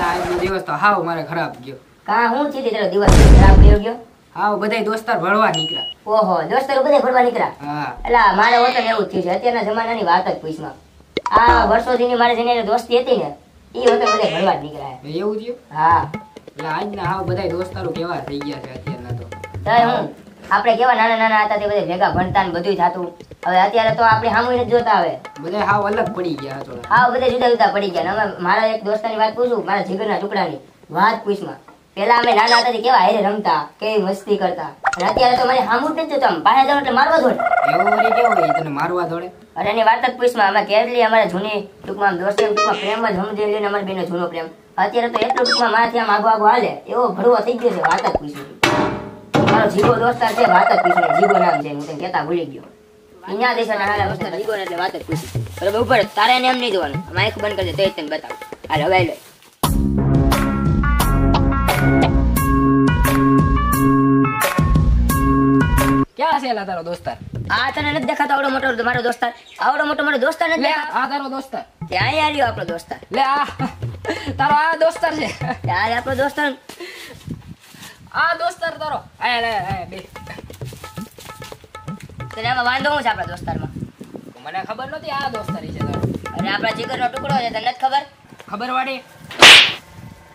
એટલે આજનો દિવસ તો હાવ મારે ખરાબ ગયો. કા હું ચીધી તારો દિવસ ખરાબ ગયો ગયો? હાવ બધાય દોસ્તાર ભળવા નીકળ્યા. ઓહો દોસ્તરો બધે ફરવા નીકળ્યા? હા. એટલે મારે વતન એવું થયું છે. અત્યારના જમાનાની વાત જ પૂછમાં આ વર્ષોથી મારે જેની દોસ્તી હતી ને એ વતન બધે ફરવા જ નીકળ્યા એવું થયું? હા. એટલે આજના હાવ બધાય દોસ્તારો કેવા થઈ ગયા છે અત્યારના તો. તો હું આપણે કેવા નાના નાના હતા તે બધે ભેગા ભણતા ને બધું થતું. હવે અત્યારે તો આપણે સામું જોતા હવે બધા હાવ અલગ પડી ગયા થોડા હા બધા જુદા જુદા પડી ગયા અમે હવે મારા એક દોસ્તાની વાત પૂછું મારા જીગરના ટુકડાની વાત પૂછમાં. પેલા અમે નાના હતા કેવા હારે રમતા કેવી મસ્તી કરતા. અને અત્યારે તો મને સામું જ જોતા પાસે જાવ એટલે મારવા દોડે. એવું વળી કેવું હોય તને મારવા દોડે? અને એની વાત જ પૂછમાં અમે કેટલી અમારે જૂની ટૂંકમાં દોસ્તી ટૂંકમાં પ્રેમ જ સમજી લઈને અમારી બેનો જૂનો પ્રેમ. અત્યારે તો એટલું ટૂંકમાં મારાથી આમ આગો આગો હાલે એવો ભરવો થઈ ગયો છે વાત જ પૂછ્યું મારો જીગો દોસ્તાર છે વાત જ પૂછ્યું જીગો નામ છે હું તને કહેતા ભૂલી ગયો. અહીંયા દેશના નાના દોસ્તાર જીગો એટલે વાત જ પૂછી. બરોબર ઉપર તારે એને એમ નહીં જોવાનું. માઇક બંધ કરી દે તો તને બતાવ. હાલ હવે લે. ક્યાં છે એલા તારો દોસ્તાર? આ તને નથી દેખાતો આવડો મોટો મારો દોસ્તાર. આવડો મોટો મારો દોસ્તાર નથી આ તારો દોસ્તાર. ત્યાં આવ્યો આપણો દોસ્તાર. લે આ. તારો આ દોસ્તાર છે. ત્યાં આપણો દોસ્તાર. આ દોસ્તાર તારો. આય લે આય બે. તને વાંધો હું છે આપણા દોસ્તારમાં? મને ખબર નહોતી આ દોસ્તારી છે તારો. અરે આપણા જીગરનો ટુકડો છે તને ખબર? ખબર વાડી.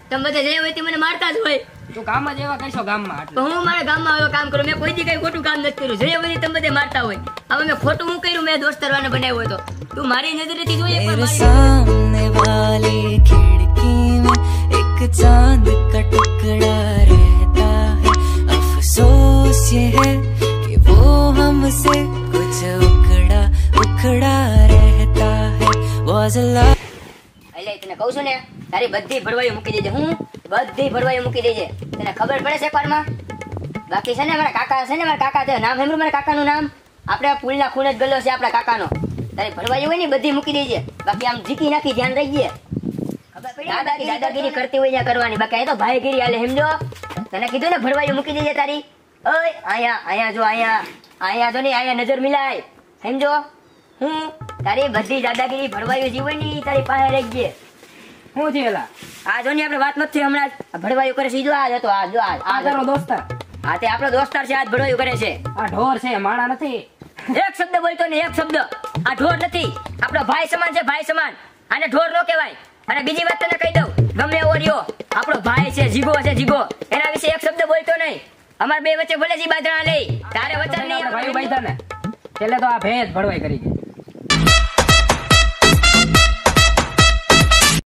તમે બધા જે હોય તે મને મારતા જ હોય. તું કામ જ એવા કરશો ગામમાં આટલું હું મારા ગામમાં આવ્યો કામ કરું? મેં કોઈ દી કઈ ખોટું કામ નથી કર્યું. જે હોય તમે બધે મારતા હોય. હવે મેં ખોટું હું કર્યું? મેં દોસ્ત કરવાને બનાવ્યો હતો તું. મારી નજરેથી જોઈએ પણ સામને વાલી ખિડકી એક ચાંદ કા રે ये है कि वो हमसे कुछ उखड़ा उखड़ा रहता है was a love એટલે તને કહું છું ને તારી બધી ભરવાઈઓ મૂકી દેજે હું બધી ભરવાઈઓ મૂકી દેજે તને ખબર પડે છે એકવારમાં બાકી છે ને મારા કાકા છે ને મારા કાકા છે નામ સાંભળ્યું મારા કાકાનું નામ આપણે આ પુલના ખૂણે જ ગલ્લો છે આપણા કાકાનો તારી ભરવાઈઓ હોય ને બધી મૂકી દેજે બાકી આમ ઝીકી નાખી ધ્યાન રહી ગયે દાદાગીરી દાદાગીરી કરતી હોય ત્યાં કરવાની બાકી અહીં તો ભાઈગીરી હાલે સમજો તને કીધું ને ભરવાઈઓ મૂકી દેજે તારી ઓય અહીંયા અહીંયા જો અહીંયા અહીંયા જો ને અહીંયા નજર મિલાય. સમજો? હું તારી બધી દાદાગીરી ભરવાયું જીવનની તારી પાસે રહી ગઈ. શું થયું એલા? આ જો ને આપણે વાત નથી હમણાં. જ. કરે ઈ આ હતો આ જો આ તારો દોસ્તાર. હા તે આપણો દોસ્તાર છે આજ જ કરે છે. આ ઢોર છે માણા નથી. એક શબ્દ બોલતો ને એક શબ્દ. આ ઢોર નથી. આપણો ભાઈ સમાન છે ભાઈ સમાન. આને ઢોર નો કહેવાય. અને બીજી વાત તને કહી દઉં. ગમે એવો રહ્યો. આપણો ભાઈ છે જીગો છે જીગો એના વિશે એક શબ્દ અમાર બે વચ્ચે ભલે જી બાજરા લઈ. તારે વચન નહીં ભાઈ ભાઈ તને એટલે તો આ ભેંસ ભળવાઈ કરી ગઈ.